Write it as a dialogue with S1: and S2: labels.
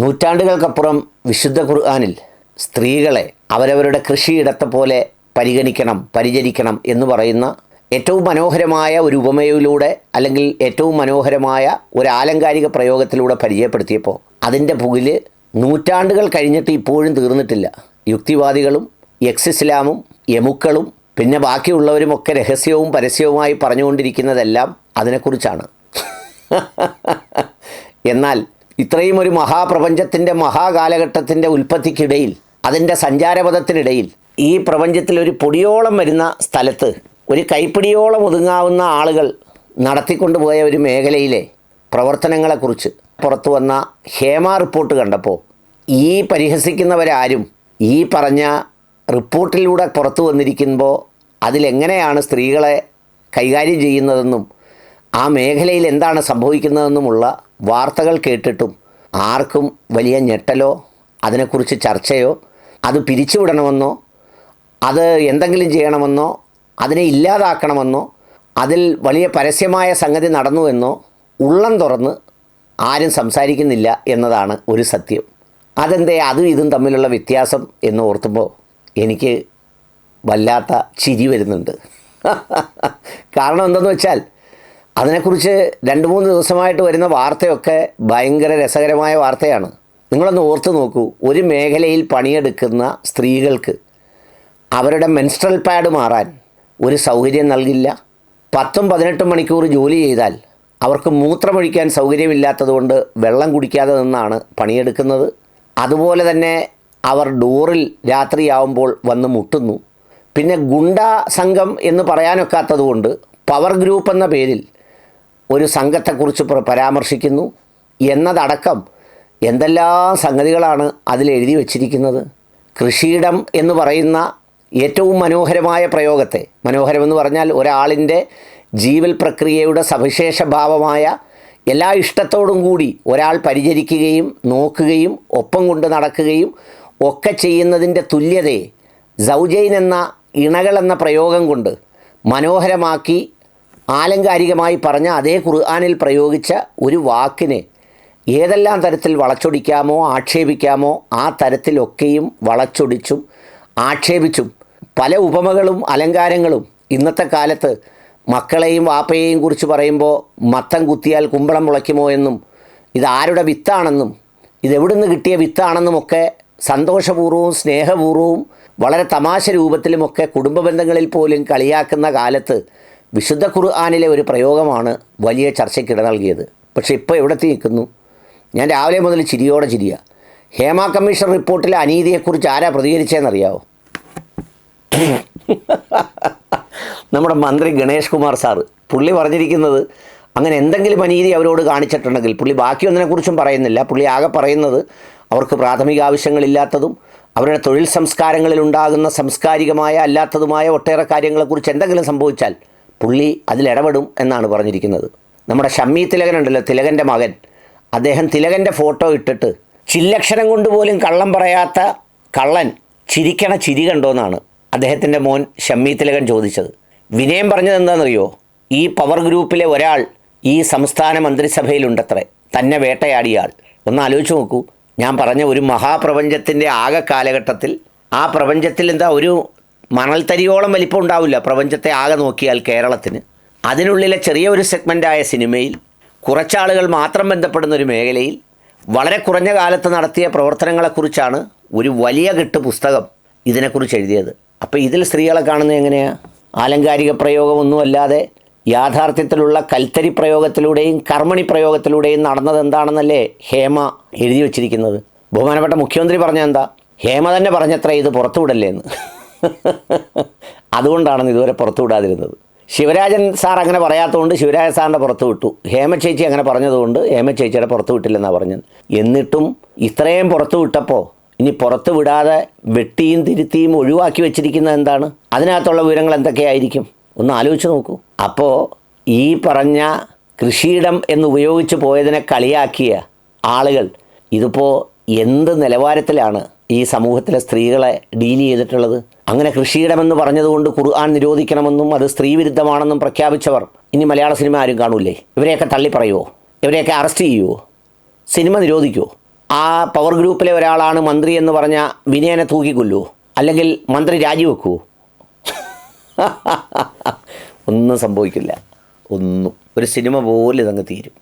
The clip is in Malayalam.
S1: നൂറ്റാണ്ടുകൾക്കപ്പുറം വിശുദ്ധ ഖുർആാനിൽ സ്ത്രീകളെ അവരവരുടെ കൃഷിയിടത്തെ പോലെ പരിഗണിക്കണം പരിചരിക്കണം എന്ന് പറയുന്ന ഏറ്റവും മനോഹരമായ ഒരു ഉപമയിലൂടെ അല്ലെങ്കിൽ ഏറ്റവും മനോഹരമായ ഒരു ആലങ്കാരിക പ്രയോഗത്തിലൂടെ പരിചയപ്പെടുത്തിയപ്പോൾ അതിന്റെ പുകിൽ നൂറ്റാണ്ടുകൾ കഴിഞ്ഞിട്ട് ഇപ്പോഴും തീർന്നിട്ടില്ല. യുക്തിവാദികളും എക്സ് ഇസ്ലാമും യമുക്കളും പിന്നെ ബാക്കിയുള്ളവരുമൊക്കെ രഹസ്യവും പരസ്യവുമായി പറഞ്ഞുകൊണ്ടിരിക്കുന്നതെല്ലാം അതിനെക്കുറിച്ചാണ്. എന്നാൽ ഇത്രയും ഒരു മഹാപ്രപഞ്ചത്തിന്റെ മഹാകാലഘട്ടത്തിന്റെ ഉൽപ്പത്തിക്കിടയിൽ അതിന്റെ സഞ്ചാരപഥത്തിനിടയിൽ ഈ പ്രപഞ്ചത്തിൽ ഒരു പൊടിയോളം വരുന്ന സ്ഥലത്ത് ഒരു കൈപ്പിടിയോളം ഒതുങ്ങാവുന്ന ആളുകൾ നടത്തിക്കൊണ്ടുപോയ ഒരു മേഖലയിലെ പ്രവർത്തനങ്ങളെക്കുറിച്ച് പുറത്തു വന്ന ഹേമ റിപ്പോർട്ട് കണ്ടപ്പോൾ ഈ പരിഹസിക്കുന്നവരാരും ഈ പറഞ്ഞ റിപ്പോർട്ടിലൂടെ പുറത്തു വന്നിരിക്കുമ്പോൾ അതിലെങ്ങനെയാണ് സ്ത്രീകളെ കൈകാര്യം ചെയ്യുന്നതെന്നും ആ മേഖലയിൽ എന്താണ് സംഭവിക്കുന്നതെന്നുമുള്ള വാർത്തകൾ കേട്ടിട്ടും ആർക്കും വലിയ ഞെട്ടലോ അതിനെക്കുറിച്ച് ചർച്ചയോ അത് പിരിച്ചുവിടണമെന്നോ അത് എന്തെങ്കിലും ചെയ്യണമെന്നോ അതിനെ ഇല്ലാതാക്കണമെന്നോ അതിൽ വലിയ പരസ്യമായ സംഗതി നടന്നുവെന്നോ ഉള്ളം തുറന്ന് ആരും സംസാരിക്കുന്നില്ല എന്നതാണ് ഒരു സത്യം. അതെന്തേ? അതും ഇതും തമ്മിലുള്ള വ്യത്യാസം എന്ന് ഓർത്തുമ്പോൾ എനിക്ക് വല്ലാത്ത ചിരി വരുന്നുണ്ട്. കാരണം എന്തെന്ന് വെച്ചാൽ അതിനെക്കുറിച്ച് രണ്ട് മൂന്ന് ദിവസമായിട്ട് വരുന്ന വാർത്തയൊക്കെ ഭയങ്കര രസകരമായ വാർത്തയാണ്. നിങ്ങളൊന്ന് ഓർത്ത് നോക്കൂ. ഒരു മേഖലയിൽ പണിയെടുക്കുന്ന സ്ത്രീകൾക്ക് അവരുടെ മെൻസ്ട്രൽ പാഡ് മാറാൻ ഒരു സൗകര്യം നൽകില്ല. പത്തും പതിനെട്ടും മണിക്കൂർ ജോലി ചെയ്താൽ അവർക്ക് മൂത്രമൊഴിക്കാൻ സൗകര്യമില്ലാത്തതുകൊണ്ട് വെള്ളം കുടിക്കാതെ നിന്നാണ് പണിയെടുക്കുന്നത്. അതുപോലെ തന്നെ അവർ ഡോറിൽ രാത്രിയാവുമ്പോൾ വന്ന് മുട്ടുന്നു. പിന്നെ ഗുണ്ട സംഘം എന്ന് പറയാനൊക്കാത്തതുകൊണ്ട് പവർ ഗ്രൂപ്പ് എന്ന പേരിൽ ഒരു സംഘത്തെക്കുറിച്ച് പ്ര- പരാമർശിക്കുന്നു എന്നതടക്കം എന്തെല്ലാം സംഗതികളാണ് അതിൽ എഴുതി വച്ചിരിക്കുന്നത്? കൃഷിയിടം എന്ന് പറയുന്ന ഏറ്റവും മനോഹരമായ പ്രയോഗത്തെ മനോഹരമെന്ന് പറഞ്ഞാൽ ഒരാളിന്റെ ജീവൽ പ്രക്രിയയുടെ സവിശേഷ ഭാവമായ എല്ലാ ഇഷ്ടത്തോടും കൂടി ഒരാൾ പരിചരിക്കുകയും നോക്കുകയും ഒപ്പം കൊണ്ട് നടക്കുകയും ഒക്കെ ചെയ്യുന്നതിന്റെ തുല്യതയെ സൗജൈൻ എന്ന ഇണകൾ എന്ന പ്രയോഗം കൊണ്ട് മനോഹരമാക്കി ആലങ്കാരികമായി പറഞ്ഞ അതേ ഖുർആാനിൽ പ്രയോഗിച്ച ഒരു വാക്കിനെ ഏതെല്ലാം തരത്തിൽ വളച്ചൊടിക്കാമോ ആക്ഷേപിക്കാമോ ആ തരത്തിലൊക്കെയും വളച്ചൊടിച്ചും ആക്ഷേപിച്ചും പല ഉപമകളും അലങ്കാരങ്ങളും ഇന്നത്തെ കാലത്ത് മക്കളെയും വാപ്പയെയും കുറിച്ച് പറയുമ്പോൾ മത്തം കുത്തിയാൽ കുമ്പളം മുളയ്ക്കുമോ എന്നും ഇതാരുടെ വിത്താണെന്നും ഇതെവിടുന്ന് കിട്ടിയ വിത്താണെന്നുമൊക്കെ സന്തോഷപൂർവവും സ്നേഹപൂർവവും വളരെ തമാശ രൂപത്തിലുമൊക്കെ കുടുംബ ബന്ധങ്ങളിൽ പോലും കളിയാക്കുന്ന കാലത്ത് വിശുദ്ധ ഖുർആാനിലെ ഒരു പ്രയോഗമാണ് വലിയ ചർച്ചയ്ക്കിട നൽകിയത്. പക്ഷേ ഇപ്പോൾ എവിടെത്തി നിൽക്കുന്നു? ഞാൻ രാവിലെ മുതൽ ചിരിയോടെ ചിരിയ. ഹേമ കമ്മീഷൻ റിപ്പോർട്ടിലെ അനീതിയെക്കുറിച്ച് ആരാ പ്രതികരിച്ചതെന്നറിയാവോ? നമ്മുടെ മന്ത്രി ഗണേഷ് കുമാർ സാറ് പുള്ളി പറഞ്ഞിരിക്കുന്നത് അങ്ങനെ എന്തെങ്കിലും അനീതി അവരോട് കാണിച്ചിട്ടുണ്ടെങ്കിൽ പുള്ളി ബാക്കിയൊന്നിനെക്കുറിച്ചും പറയുന്നില്ല. പുള്ളി ആകെ പറയുന്നത് അവർക്ക് പ്രാഥമിക ആവശ്യങ്ങളില്ലാത്തതും അവരുടെ തൊഴിൽ സംസ്കാരങ്ങളിൽ ഉണ്ടാകുന്ന സംസ്കാരികമായ അല്ലാത്തതുമായ ഒട്ടേറെ കാര്യങ്ങളെക്കുറിച്ച് എന്തെങ്കിലും സംഭവിച്ചാൽ പുള്ളി അതിലിടപെടും എന്നാണ് പറഞ്ഞിരിക്കുന്നത്. നമ്മുടെ ഷമ്മി തിലകനുണ്ടല്ലോ തിലകന്റെ മകൻ. അദ്ദേഹം തിലകന്റെ ഫോട്ടോ ഇട്ടിട്ട് ചില്ലക്ഷരം കൊണ്ട് പോലും കള്ളം പറയാത്ത കള്ളൻ ചിരിക്കണ ചിരി കണ്ടോന്നാണ് അദ്ദേഹത്തിന്റെ മോൻ ഷമ്മി തിലകൻ ചോദിച്ചത്. വിനയം പറഞ്ഞത് എന്താണെന്നറിയോ? ഈ പവർ ഗ്രൂപ്പിലെ ഒരാൾ ഈ സംസ്ഥാന മന്ത്രിസഭയിലുണ്ടത്രേ. തന്നെ വേട്ടയാടിയാൾ. ഒന്ന് ആലോചിച്ച് നോക്കൂ. ഞാൻ പറഞ്ഞ ഒരു മഹാപ്രപഞ്ചത്തിന്റെ ആകെ കാലഘട്ടത്തിൽ ആ പ്രപഞ്ചത്തിൽ എന്താ ഒരു മണൽത്തരിയോളം വലിപ്പം ഉണ്ടാവില്ല. പ്രപഞ്ചത്തെ ആകെ നോക്കിയാൽ കേരളത്തിന്. അതിനുള്ളിലെ ചെറിയ ഒരു സെഗ്മെന്റായ സിനിമയിൽ കുറച്ചാളുകൾ മാത്രം ബന്ധപ്പെടുന്ന ഒരു മേഖലയിൽ വളരെ കുറഞ്ഞ കാലത്ത് നടത്തിയ പ്രവർത്തനങ്ങളെക്കുറിച്ചാണ് ഒരു വലിയ കെട്ട് പുസ്തകം ഇതിനെക്കുറിച്ച് എഴുതിയത്. അപ്പോൾ ഇതിൽ സ്ത്രീകളെ കാണുന്നത് എങ്ങനെയാണ് ആലങ്കാരിക പ്രയോഗമൊന്നുമല്ലാതെ യാഥാർത്ഥ്യത്തിലുള്ള കൽത്തരി പ്രയോഗത്തിലൂടെയും കർമ്മണി പ്രയോഗത്തിലൂടെയും നടന്നത് എന്താണെന്നല്ലേ ഹേമ എഴുതി വച്ചിരിക്കുന്നത്. ബഹുമാനപ്പെട്ട മുഖ്യമന്ത്രി പറഞ്ഞ എന്താ ഹേമ തന്നെ പറഞ്ഞത്ര ഇത് പുറത്തുവിടല്ലേ എന്ന് അതുകൊണ്ടാണ് ഇതുവരെ പുറത്തു വിടാതിരുന്നത്. ശിവരാജൻ സാർ അങ്ങനെ പറയാത്തതുകൊണ്ട് ശിവരാജൻ സാറിന്റെ പുറത്ത് വിട്ടു. ഹേമ ചേച്ചി അങ്ങനെ പറഞ്ഞതുകൊണ്ട് ഹേമ ചേച്ചിയുടെ പുറത്ത് വിട്ടില്ലെന്നാണ് പറഞ്ഞത്. എന്നിട്ടും ഇത്രയും പുറത്ത് വിട്ടപ്പോൾ ഇനി പുറത്ത് വിടാതെ വെട്ടിയും തിരുത്തിയും ഒഴിവാക്കി വെച്ചിരിക്കുന്നത് എന്താണ്? അതിനകത്തുള്ള വിവരങ്ങൾ എന്തൊക്കെയായിരിക്കും? ഒന്ന് ആലോചിച്ച് നോക്കൂ. അപ്പോൾ ഈ പറഞ്ഞ കൃഷിയിടം എന്ന് ഉപയോഗിച്ച് പോയതിനെ കളിയാക്കിയ ആളുകൾ ഇതിപ്പോൾ എന്ത് നിലവാരത്തിലാണ് ഈ സമൂഹത്തിലെ സ്ത്രീകളെ ഡീൽ ചെയ്തിട്ടുള്ളത്? അങ്ങനെ കൃഷിയിടമെന്ന് പറഞ്ഞതുകൊണ്ട് ഖുർആൻ നിരോധിക്കണമെന്നും അത് സ്ത്രീ വിരുദ്ധമാണെന്നും പ്രഖ്യാപിച്ചവർ ഇനി മലയാള സിനിമ ആരും കാണൂലേ ഇവരെയൊക്കെ തള്ളി പറയുമോ ഇവരെയൊക്കെ അറസ്റ്റ് ചെയ്യുമോ സിനിമ നിരോധിക്കുമോ ആ പവർ ഗ്രൂപ്പിലെ ഒരാളാണ് മന്ത്രി എന്ന് പറഞ്ഞ വിനയനെ തൂക്കിക്കൊല്ലുമോ അല്ലെങ്കിൽ മന്ത്രി രാജിവെക്കുമോ ഒന്നും സംഭവിക്കില്ല. ഒന്നും. ഒരു സിനിമ പോലെ ഇതങ്ങ് തീരും.